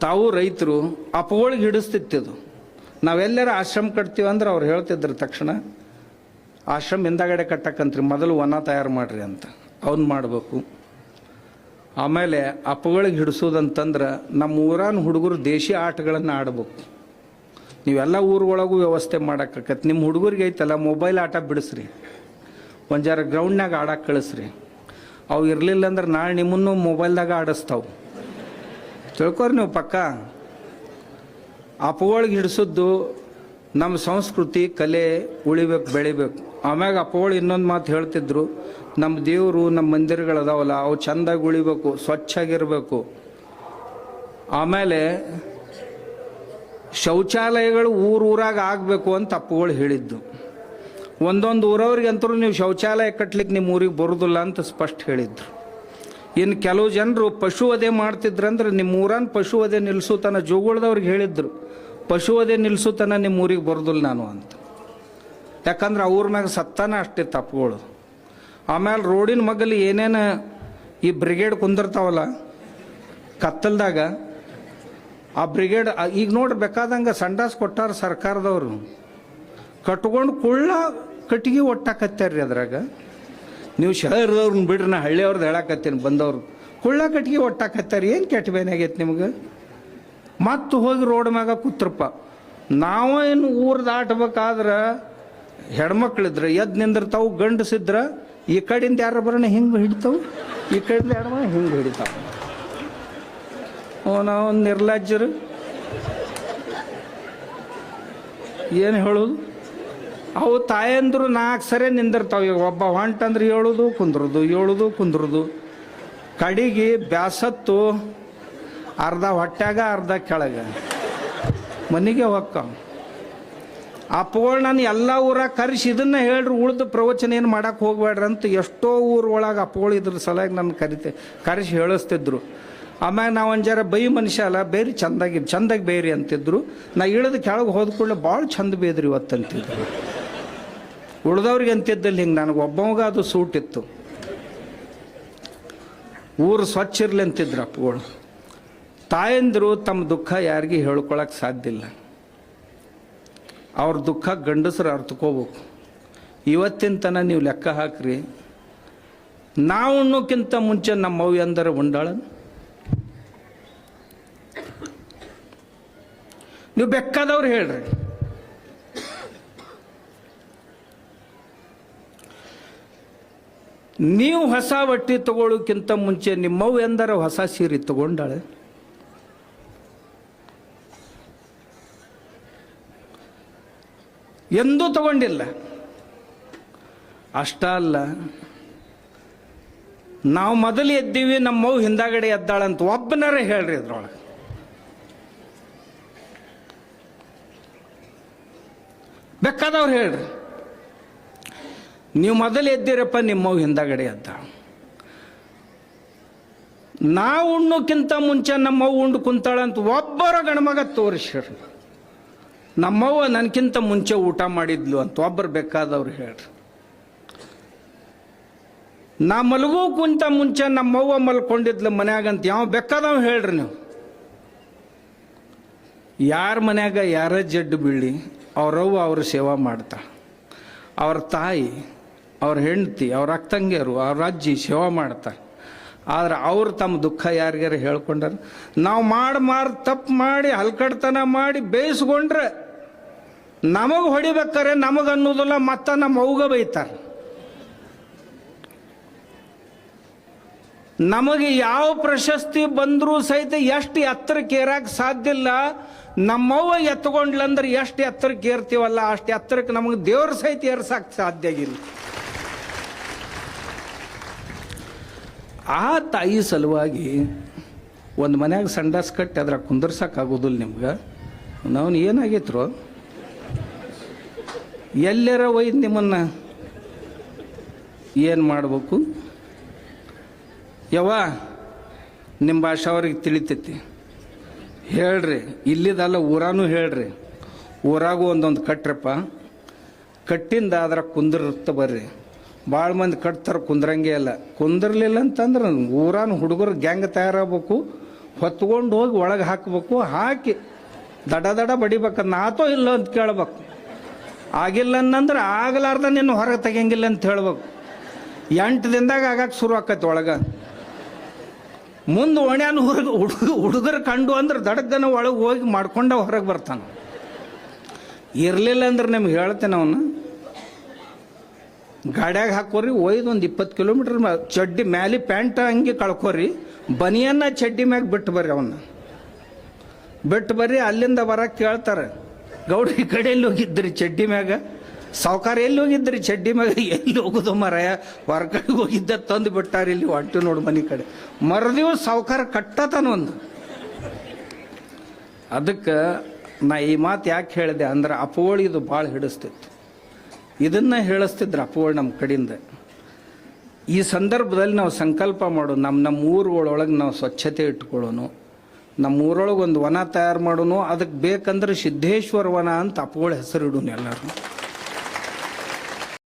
ತಾವು ರೈತರು ಅಪೋಳಿಗೆ ಹಿಡಿಸ್ತಿತ್ತಿದು ನಾವೆಲ್ಲರ ಆಶ್ರಮ ಕಟ್ತೀವಂದ್ರೆ ಅವ್ರು ಹೇಳ್ತಿದ್ರು ತಕ್ಷಣ, ಆಶ್ರಮ ಹಿಂದಗಡೆ ಕಟ್ಟಕ್ಕಂತ್ರಿ, ಮೊದಲು ವನ ತಯಾರು ಮಾಡ್ರಿ ಅಂತ. ಅವ್ನು ಮಾಡಬೇಕು. ಆಮೇಲೆ ಅಪಗಳಿಗೆ ಹಿಡಿಸೋದಂತಂದ್ರೆ ನಮ್ಮ ಊರಾನ ಹುಡುಗರು ದೇಶಿ ಆಟಗಳನ್ನು ಆಡಬೇಕು. ನೀವೆಲ್ಲ ಊರೊಳಗೂ ವ್ಯವಸ್ಥೆ ಮಾಡೋಕ್ಕಾಗತ್ತೆ ನಿಮ್ಮ ಹುಡುಗರಿಗೆ ಐತಲ್ಲ ಮೊಬೈಲ್ ಆಟ ಬಿಡಿಸ್ರಿ. ಒಂದು ಜರ ಗ್ರೌಂಡ್ನಾಗ ಆಡಕ್ಕೆ ಕಳಿಸ್ರಿ. ಅವು ಇರಲಿಲ್ಲ ಅಂದ್ರೆ ನಾಳೆ ನಿಮ್ಮನ್ನು ಮೊಬೈಲ್ದಾಗ ಆಡಿಸ್ತಾವು. ತಿಳ್ಕೊರಿ ನೀವು ಪಕ್ಕ. ಅಪವಳಿಗೆ ಹಿಡಿಸಿದ್ದು ನಮ್ಮ ಸಂಸ್ಕೃತಿ, ಕಲೆ ಉಳಿಬೇಕು, ಬೆಳಿಬೇಕು. ಆಮ್ಯಾಗ ಅಪಗಳು ಇನ್ನೊಂದು ಮಾತು ಹೇಳ್ತಿದ್ರು, ನಮ್ಮ ದೇವರು, ನಮ್ಮ ಮಂದಿರಗಳದಾವಲ್ಲ, ಅವು ಚೆಂದಾಗಿ ಉಳಿಬೇಕು, ಸ್ವಚ್ಛಾಗಿರಬೇಕು. ಆಮೇಲೆ ಶೌಚಾಲಯಗಳು ಊರೂರಾಗ ಆಗಬೇಕು ಅಂತ ಅಪ್ಪುಗಳು ಹೇಳಿದ್ದು. ಒಂದೊಂದು ಊರವ್ರಿಗೆ ಅಂತರೂ ನೀವು ಶೌಚಾಲಯ ಕಟ್ಲಿಕ್ಕೆ ನಿಮ್ಮ ಊರಿಗೆ ಬರೋದಿಲ್ಲ ಅಂತ ಸ್ಪಷ್ಟ ಹೇಳಿದ್ರು. ಇನ್ನು ಕೆಲವು ಜನರು ಪಶು ವಧೆ ಮಾಡ್ತಿದ್ರಂದ್ರೆ ನಿಮ್ಮ ಊರನ್ ಪಶು ವಧೆ ನಿಲ್ಲಿಸುತ್ತಾನ ಜೋಗುಳದವ್ರಿಗೆ ಹೇಳಿದ್ರು. ಪಶು ವಧೆ ನಿಲ್ಲಿಸುತ್ತಾನ ನಿಮ್ಮ ಊರಿಗೆ ಬರೋದಿಲ್ಲ ನಾನು ಅಂತ. ಯಾಕಂದ್ರೆ ಅವ್ರ ಮ್ಯಾಗ ಸತ್ತಾನ ಅಷ್ಟೇ ತಪ್ಪುಗಳು. ಆಮೇಲೆ ರೋಡಿನ ಮಗಲಿ ಏನೇನು ಈ ಬ್ರಿಗೇಡ್ ಕುಂದಿರ್ತಾವಲ್ಲ, ಕತ್ತಲ್ದಾಗ, ಆ ಬ್ರಿಗೇಡ್ ಈಗ ನೋಡ್ರಿ ಸಂಡಾಸ್ ಕೊಟ್ಟಾರ ಸರ್ಕಾರದವರು. ಕಟ್ಕೊಂಡು ಕುಳ್ಳ ಕಟ್ಟಿಗೆ ಒಟ್ಟಾಕತ್ತಾರ್ರಿ ಅದ್ರಾಗ. ನೀವು ಶಹರದವ್ರನ್ನ ಬಿಡ್ರಿ, ನಾ ಹಳ್ಳಿಯವ್ರದ್ದು ಹೇಳಕತ್ತೀನಿ, ಬಂದವ್ರು. ಕುಳ್ಳ ಕಟ್ಗೆ ಒಟ್ಟಾಕತ್ತಾರೆ ಏನು ಕೆಟ್ಟ ಬೇನಾಗೈತೆ ನಿಮ್ಗೆ? ಮತ್ತು ಹೋಗಿ ರೋಡ್ ಮ್ಯಾಗ ಕೂತ್ರಪ್ಪ. ನಾವು ಏನು ಊರು ದಾಟಬೇಕಾದ್ರೆ ಹೆಣ್ಮಕ್ಳಿದ್ರೆ ಎದ್ದು ನಿಂದಿರ್ತಾವು, ಗಂಡಸಿದ್ರೆ, ಈ ಕಡೆಯಿಂದ ಯಾರು ಬರೋಣ ಹಿಂಗೆ ಹಿಡಿತಾವೆ? ಈ ಕಡೆಯಿಂದ ಯಾರು ಹಿಂಗೆ ಹಿಡಿತಾವೆ? ನಾವು ನಿರ್ಲಜ್ಜರು. ಏನು ಹೇಳೋದು? ಅವು ತಾಯಂದ್ರು ನಾಲ್ಕು ಸರಿ ನಿಂದಿರ್ತಾವೆ. ಈಗ ಒಬ್ಬ ಹೊಂಟಂದ್ರೆ ಹೇಳುದು ಕುಂದ್ರದು, ಏಳುದು, ಕುಂದ್ರದು. ಕಡಿಗೆ ಬ್ಯಾಸತ್ತು, ಅರ್ಧ ಹೊಟ್ಟೆಗ ಅರ್ಧ ಕೆಳಗೆ. ಮನೆಗೆ ಹೊಕ್ಕಾವ. ಅಪ್ಪಗಳು ನಾನು ಎಲ್ಲ ಊರಾಗ ಕರೆಸಿ ಇದನ್ನ ಹೇಳ್ರಿ, ಉಳ್ದು ಪ್ರವಚನ ಏನು ಮಾಡಕ್ಕೆ ಹೋಗ್ಬೇಡ್ರಿ ಅಂತ ಎಷ್ಟೋ ಊರೊಳಗೆ ಅಪ್ಪಗಳು ಇದ್ರ ಸಲುವಾಗಿ ನನ್ನ ಕರಿತೆ, ಕರೆಸಿ ಹೇಳಿಸ್ತಿದ್ರು. ಆಮ್ಯಾಗ ನಾವು ಒಂಜಾರ ಜರ ಬೈ ಮನುಷ್ಯ ಅಲ್ಲ, ಬೇರೆ ಚಂದಾಗಿ ಚಂದಾಗಿ ಬೇರಿ ಅಂತಿದ್ರು. ನಾ ಇಳಿದು ಕೆಳಗೆ ಹೋದ ಭಾಳ ಚಂದ ಬೇದ್ರಿ ಇವತ್ತಂತಿದ್ರು. ಉಳ್ದವ್ರಿಗೆ ಅಂತಿದ್ದಲ್ಲಿ ಹಿಂಗೆ ನನಗೆ ಒಬ್ಬವಾಗ ಅದು ಸೂಟ್ ಇತ್ತು. ಊರು ಸ್ವಚ್ಛ ಇರಲಿ ಅಂತಿದ್ರು ಅಪ್ಪಗಳು. ತಾಯಂದಿರು ತಮ್ಮ ದುಃಖ ಯಾರಿಗೆ ಹೇಳ್ಕೊಳಕ್ಕೆ ಸಾಧ್ಯ ಇಲ್ಲ. ಅವ್ರ ದುಃಖ ಗಂಡಸರು ಅರ್ಥಕೋಬೇಕು ಇವತ್ತಿನ ತನ ನೀವು ಲೆಕ್ಕ ಹಾಕ್ರಿ. ನಾವು ಉಣ್ಣೋಕ್ಕಿಂತ ಮುಂಚೆ ನಮ್ಮ ಅವ್ ಎಂದರೆ ಉಂಡಾಳ ನೀವು ಬೆಕ್ಕಾದವ್ರು ಹೇಳ್ರಿ. ನೀವು ಹೊಸ ಬಟ್ಟೆ ತಗೊಳ್ಳೋಕ್ಕಿಂತ ಮುಂಚೆ ನಿಮ್ಮವ್ವ ಎಂದರೆ ಹೊಸ ಸೀರೆ ತಗೊಂಡಾಳೆ? ಎಂದೂ ತಗೊಂಡಿಲ್ಲ. ಅಷ್ಟ ಅಲ್ಲ. ನಾವು ಮೊದಲು ಎದ್ದೀವಿ ನಮ್ಮವ್ ಹಿಂದಾಗಡೆ ಎದ್ದಾಳಂತ ಒಬ್ಬನರ ಹೇಳ್ರಿ ಇದ್ರೊಳಗೆ. ಬೇಕಾದವ್ರು ಹೇಳ್ರಿ. ನೀವು ಮೊದಲು ಎದ್ದಿರಪ್ಪ ನಿಮ್ಮವ್ ಹಿಂದಗಡೆ ಅಂತ ನಾವು ಉಣ್ಣೋಕ್ಕಿಂತ ಮುಂಚೆ ನಮ್ಮವ್ವ ಉಂಡು ಕುಂತಾಳಂತ ಒಬ್ಬರ ಗಣಮಗ ತೋರಿಸ್ರಿ ನಮ್ಮವ್ವ ನನಗಿಂತ ಮುಂಚೆ ಊಟ ಮಾಡಿದ್ಲು ಅಂತ ಒಬ್ಬರು ಬೇಕಾದವ್ರು ಹೇಳ್ರಿ ನಾ ಮಲಗೋಕ್ಕಿಂತ ಕುಂತ ಮುಂಚೆ ನಮ್ಮವ್ವ ಮಲ್ಕೊಂಡಿದ್ಲು ಮನ್ಯಾಗಂತ ಯಾವ ಬೇಕಾದವ್ ಹೇಳ್ರಿ ನೀವು. ಯಾರ ಮನ್ಯಾಗ ಯಾರ ಜಡ್ಡು ಬೀಳಿ ಅವ್ರವ್ವ ಅವ್ರ ಸೇವಾ ಮಾಡ್ತಾ. ಅವ್ರ ತಾಯಿ ಅವ್ರ ಹೆಂಡತಿ, ಅವ್ರ ಅಕ್ಕಂಗಿಯರು ಅವ್ರ ಅಜ್ಜಿ ಸೇವಾ ಮಾಡ್ತಾರೆ. ಆದ್ರೆ ಅವ್ರು ತಮ್ಮ ದುಃಖ ಯಾರಿಗಾರ ಹೇಳ್ಕೊಂಡಾರ? ನಾವು ಮಾಡಿ ಮಾರಿ ತಪ್ಪು ಮಾಡಿ, ಹಲ್ಕಡ್ತನ ಮಾಡಿ ಬೇಯಿಸ್ಕೊಂಡ್ರೆ ನಮಗೆ ಹೊಡಿಬೇಕಾರೆ ನಮಗೆ ಅನ್ನೋದಿಲ್ಲ ಮತ್ತ ನಮ್ಮ ಅವುಗ ಬೈತಾರೆ. ನಮಗೆ ಯಾವ ಪ್ರಶಸ್ತಿ ಬಂದರೂ ಸಹಿತ ಎಷ್ಟು ಎತ್ತರಕ್ಕೆ ಏರಕ್ಕೆ ಸಾಧ್ಯ ಇಲ್ಲ. ನಮ್ಮವ್ವ ಎತ್ಕೊಂಡ್ಲಂದ್ರೆ ಎಷ್ಟು ಎತ್ತರಕ್ಕೆ ಏರ್ತೀವಲ್ಲ ಅಷ್ಟು ಎತ್ತರಕ್ಕೆ ನಮಗೆ ದೇವ್ರ ಸಹಿತ ಏರ್ಸಕ್ಕೆ ಸಾಧ್ಯ ಆಗಿಲ್ಲ ಆ ತಾಯಿ ಸಲುವಾಗಿ ಒಂದು ಮನ್ಯಾಗ ಸಂಡಾಸ್ ಕಟ್ಟಿ ಅದ್ರಾಗ ಕುಂದರ್ಸಕ್ಕಾಗೋದಿಲ್ಲ ನಿಮ್ಗೆ. ನಾವು ಏನಾಗೈತ್ರು? ಎಲ್ಲರ ಒಯ್ದು ನಿಮ್ಮನ್ನ ಏನು ಮಾಡಬೇಕು? ಯವ್ವ ನಿಮ್ಮ ಭಾಷೆ ಅವ್ರಿಗೆ ತಿಳಿತೈತಿ. ಹೇಳ್ರಿ, ಇಲ್ಲಿದಲ್ಲ ಊರಾನು ಹೇಳ್ರಿ. ಊರಾಗೂ ಒಂದೊಂದು ಕಟ್ರಪ್ಪ. ಕಟ್ಟಿಂದ ಅದ್ರ ಕುಂದಿರ್ತ ಬರ್ರಿ. ಭಾಳ ಮಂದಿ ಕಟ್ತಾರೆ, ಕುಂದ್ರಂಗೆ ಇಲ್ಲ. ಕುಂದಿರ್ಲಿಲ್ಲ ಅಂತಂದ್ರೆ ಊರಾನ ಹುಡುಗರು ಗ್ಯಾಂಗ್ ತಯಾರಾಗಬೇಕು, ಹೊತ್ಕೊಂಡು ಹೋಗಿ ಒಳಗೆ ಹಾಕಬೇಕು, ಹಾಕಿ ದಡ ದಡ ಬಡಿಬೇಕು, ನಾತೋ ಇಲ್ಲ ಅಂತ ಕೇಳ್ಬೇಕು. ಆಗಿಲ್ಲ ಅನ್ನಂದ್ರೆ ಆಗಲಾರ್ದ ನಿನ್ನ ಹೊರಗೆ ತೆಗಿಯಂಗಿಲ್ಲ ಅಂತ ಹೇಳ್ಬೇಕು. ಎಂಟು ದಿನದಾಗ ಆಗಕ್ಕೆ ಶುರು ಆಕೈತಿ ಒಳಗೆ. ಮುಂದೆ ಒಣ್ಯಾನ ಹುಡುಗ ಹುಡುಗ, ಹುಡುಗರು ಕಂಡು ಅಂದ್ರೆ ದಡಗನ ಒಳಗೆ ಹೋಗಿ ಮಾಡ್ಕೊಂಡ ಹೊರಗೆ ಬರ್ತಾನೆ. ಇರಲಿಲ್ಲ ಅಂದ್ರೆ ನಿಮ್ಗೆ ಹೇಳ್ತೇನೆ ಅವನು. ಗಾಡ್ಯಾಗ ಹಾಕೋರಿ ಒಯ್ದು ಒಂದು ಇಪ್ಪತ್ತು ಕಿಲೋಮೀಟ್ರ್ ಚಡ್ಡಿ ಮ್ಯಾಲಿ ಪ್ಯಾಂಟ್ ಹಂಗೆ ಕಳ್ಕೊರಿ ಬನಿಯನ್ನ ಚಡ್ಡಿ ಮ್ಯಾಗ ಬಿಟ್ಟು ಬರ್ರಿ ಅವನ್ನ ಬಿಟ್ಟು ಬರ್ರಿ, ಅಲ್ಲಿಂದ ಬರಕ್ಕೆ ಕೇಳ್ತಾರೆ. ಗೌಡ್ರಿ ಈ ಕಡೆ ಎಲ್ಲಿ ಹೋಗಿದ್ರಿ ಚಡ್ಡಿ ಮ್ಯಾಗ? ಸಾವುಕಾರ ಎಲ್ಲಿ ಹೋಗಿದ್ರಿ ಚಡ್ಡಿ ಮ್ಯಾಗ? ಎಲ್ಲಿ ಹೋಗುದು ಮರಯ? ಹೊರಗಡೆ ಹೋಗಿದ್ದ ತಂದು ಬಿಟ್ಟಾರೆ ಇಲ್ಲಿ ಒಟ್ಟು ನೋಡು ಮನೆ ಕಡೆ. ಮರದಿವ್ ಸಾವುಕಾರ ಕಟ್ಟತಾನ ಒಂದು. ಅದಕ್ಕೆ ನಾ ಈ ಮಾತು ಯಾಕೆ ಹೇಳಿದೆ ಅಂದ್ರೆ ಅಪೋಳಿ ಇದು ಭಾಳ ಹಿಡಿಸ್ತಿತ್ತು. ಇದನ್ನ ಹೇಳಿಸ್ತಿದ್ರು ಅಪೋಳಿ ನಮ್ಮ ಕಡೆಯಿಂದ ಈ ಸಂದರ್ಭದಲ್ಲಿ ನಾವು ಸಂಕಲ್ಪ ಮಾಡು ನಮ್ಮ ನಮ್ಮ ಊರುಗಳೊಳಗೆ ನಾವು ಸ್ವಚ್ಛತೆ ಇಟ್ಕೊಳ್ಳೋನು ನಮ್ಮ ಊರೊಳಗೆ ಒಂದು ವನ ತಯಾರು ಮಾಡೋನು ಅದಕ್ಕೆ ಬೇಕಂದ್ರೆ ಸಿದ್ದೇಶ್ವರ ವನ ಅಂತ ಅಪೋಳಿ ಹೆಸರು ಇಡೋನು ಎಲ್ಲರೂ